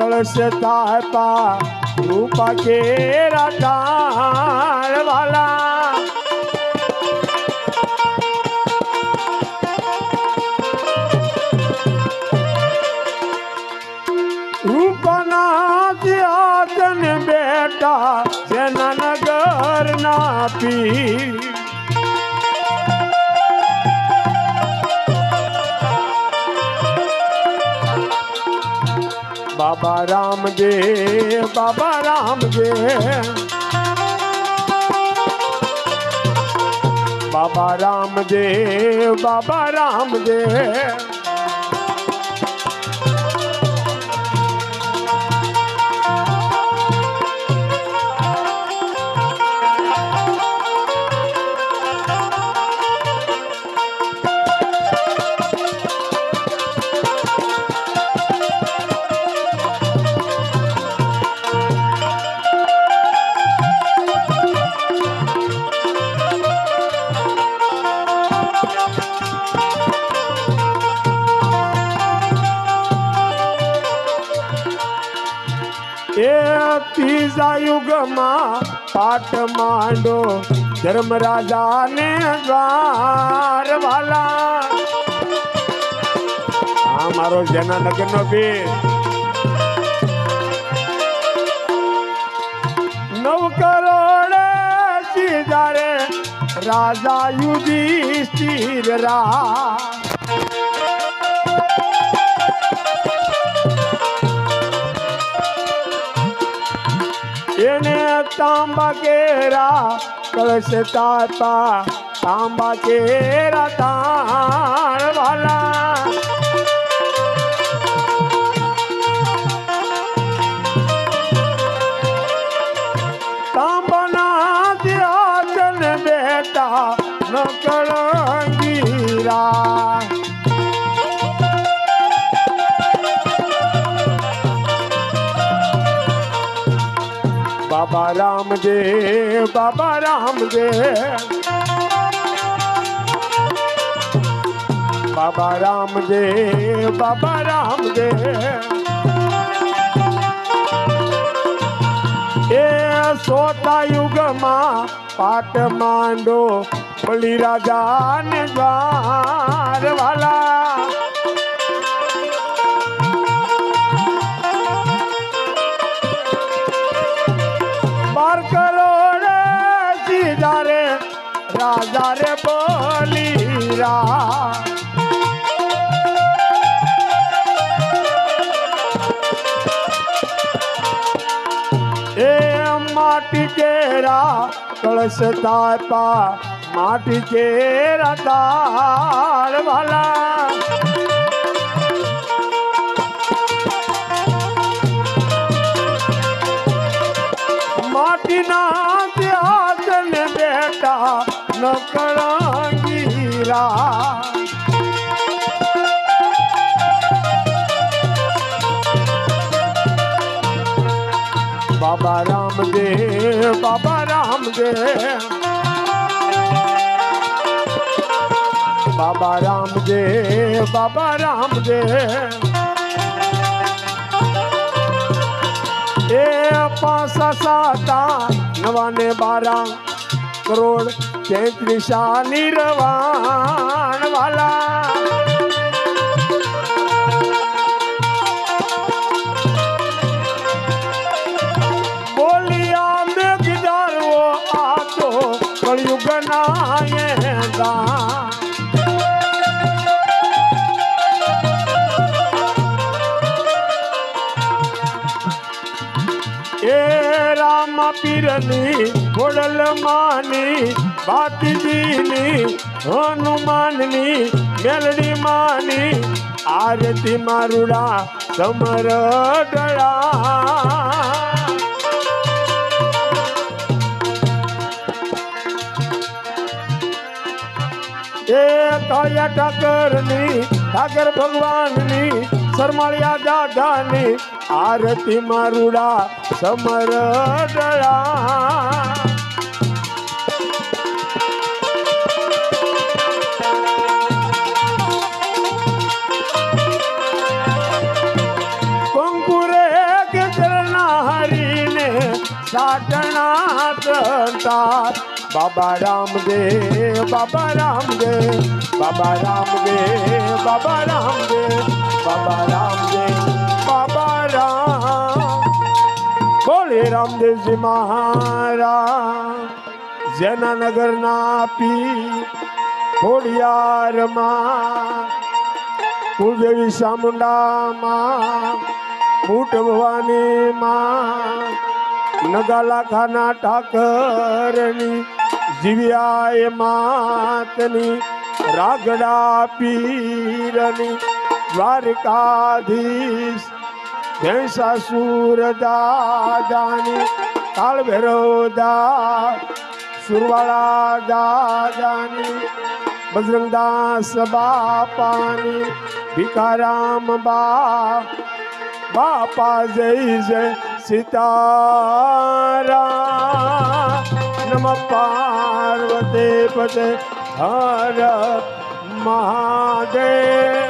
કળશ તાપા રૂપા કેરા ટાળ બાબા રામદેવ બાબા રામદેવ બાબા રામદેવ બાબા રામદેવ ત્રીજા યુગમાં પાટ માંડો ધર્મરાજાને દ્વાર વાલા આ મારો જેનાનગર નો બી નવ કરોડ સીધારે રાજા યુધિષ્ઠિર રા એને તાંબા કેરા કળશ તાતા તાંબા કેરા તાણ વાલા તાંબાના ધ્યાન બેટા નકળંગીરા બાબા રામદેવ બાબા રામદેવ બાબા રામદેવ બાબા રામદેવ એ સોતા યુગમાં પાટ માંડો બલી રાજા ને વાલા રાજા રે બોલી રા એ માટી કેરા કળશ તાપા માટી કેરા તાળ વાલા માટીના ત્યાગન નકળંગીરા બાબા રામદેવ બાબા રામદેવ બાબા રામદેવ બાબા રામદેવ એ પાસા સાતા નવાને બારા કરોડ તેત્રીસા નિર્વાણ વાલા. બોલિયા મેઘદારો આ તો કળિયુગ નાયગા પીરની ખોડલ માની ભાતીજીની હનુમાનની મેલડી માની, આરતી મારુડા સમર ડળા એ કયા ઠાકરની, ઠાકર ભગવાનની શરમાળિયા દાદાની આરતી મારુડા સમર ડળા કંકુરે સાટણા સંતાર બાબા રામદેવ બાબા રામદેવ બાબા રામદેવ બાબા રામદેવ બાબા રામદેવ, બાબા રામ. બોલે રામદેવજી મહારાજ, જેના નગરના પી ખોડિયારમાં, કુળદેવી ચામુંડામાં મૂટ ભવાની માં નગાલા ખાના ઠાકરની જીવ્યાએ માતની રાગડા પીરની દ્વારકાધીશ ભેંસાસુર દાદાની કાળ ભૈરવદા સુરવાળા દાદાની બજરંગદાસ બાપાની ભીખારામ બા બાપા જય જય સીતારા નમ પાર્વતે પતે હર મહાદેવ.